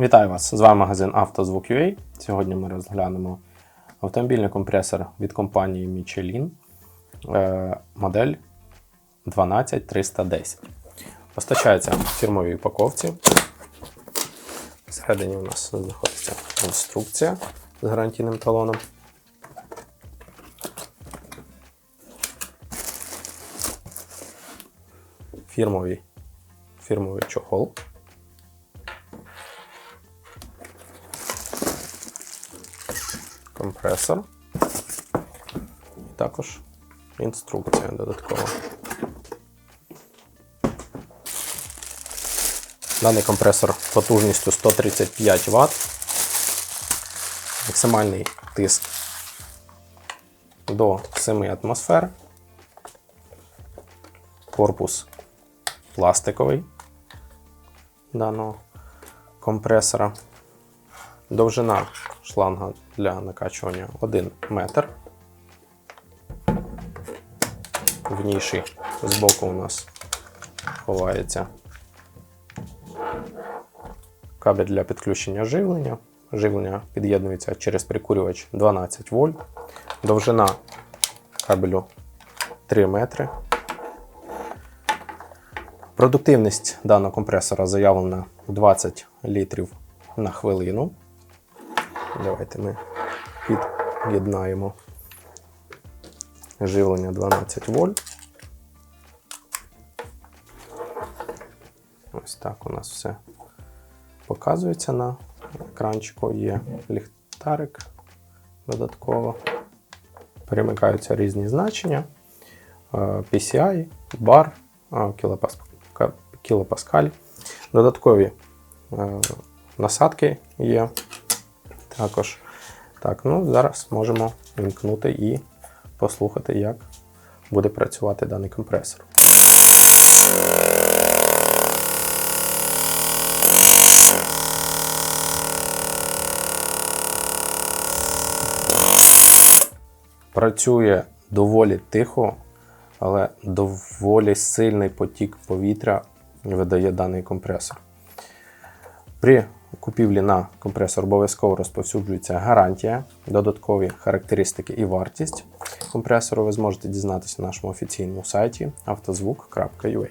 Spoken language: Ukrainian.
Вітаю вас! З вами магазин «Автозвук.UA». Сьогодні ми розглянемо автомобільний компресор від компанії Michelin, е, модель 12310. Постачається в фірмовій упаковці. Всередині у нас знаходиться інструкція з гарантійним талоном. Фірмовий, фірмовий чохол. Компресор. І також інструкція додаткова. Даний компресор потужністю 135 Вт. Максимальний тиск до 7 атмосфер. Корпус пластиковий даного компресора. Довжина шланга для накачування 1 метр. В ніші збоку у нас ховається кабель для підключення живлення. Живлення під'єднується через прикурювач 12 вольт. Довжина кабелю 3 метри. Продуктивність даного компресора заявлена 20 літрів на хвилину. Давайте ми під'єднаємо живлення 12 вольт. Ось так у нас все показується на екранчику. Є ліхтарик додатково. Перемикаються різні значення. Е, PCI, бар, кілопаскаль. Додаткові е, насадки є також. Так, ну зараз можемо вімкнути і послухати, як буде працювати даний компресор. Працює доволі тихо, але доволі сильний потік повітря видає даний компресор. При купівлі на компресор обов'язково розповсюджується гарантія, додаткові характеристики і вартість компресору ви зможете дізнатися на нашому офіційному сайті автозвук.ua.